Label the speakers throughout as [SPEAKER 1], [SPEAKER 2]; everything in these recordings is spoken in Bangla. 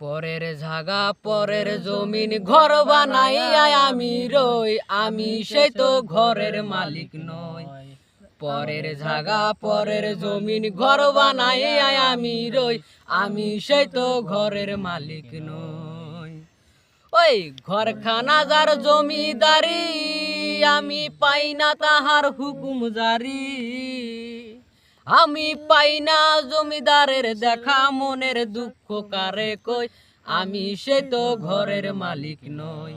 [SPEAKER 1] পরের জাগা পরের জমিন ঘর বানাইয়া আমি রই, আমি সেই তো ঘরের মালিক নই। পরের জাগা পরের জমিন ঘর বানাইয়া আমি রই, আমি সেই তো ঘরের মালিক নই। ওই ঘরখানা যার জমিদারি, আমি পাই না তাহার হুকুম জারি। আমি পাই না জমিদারের দেখা, মনের দুঃখ কারে কই? আমি সে তো ঘরের মালিক নই,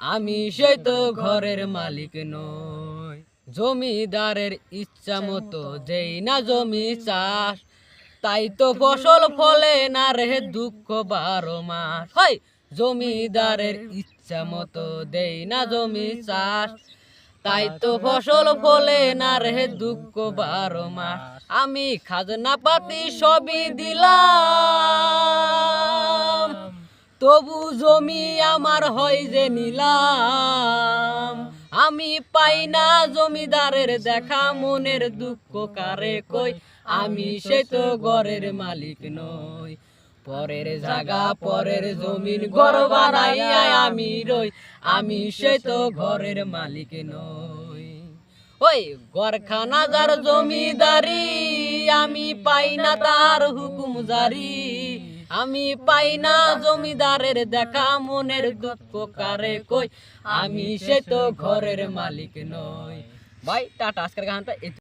[SPEAKER 1] আমি সে তো ঘরের মালিক নই। জমিদারের ইচ্ছা মতো যেই না জমি চাষ, তাই তো ফসল ফলে না রে দুঃখ বারো মাস। হয় জমিদারের ইচ্ছা মতো দেই না জমি চাষ তাই তো ফসল ফলে না রে দুঃখ বারো মাস। আমি খাজনা পাতি সবই দিলাম। তবু জমি আমার হয় যে নিলাম। আমি পাই না জমিদারের দেখা মনের দুঃখ কারে কই? আমি সে তো ঘরের মালিক নই। পরের জায়গা, পরের জমিন, ঘর বানাইয়া আমি রই। আমি সে তো ঘরের মালিক নই। ওই ঘরখানা যার জমিদারি, আমি পাই না তার হুকুম জারি। আমি পাই না জমিদারের দেখা, মনের দুঃখ কারে কই? আমি সে তো ঘরের মালিক নই। ভাই, টাটা, আজকের গানটা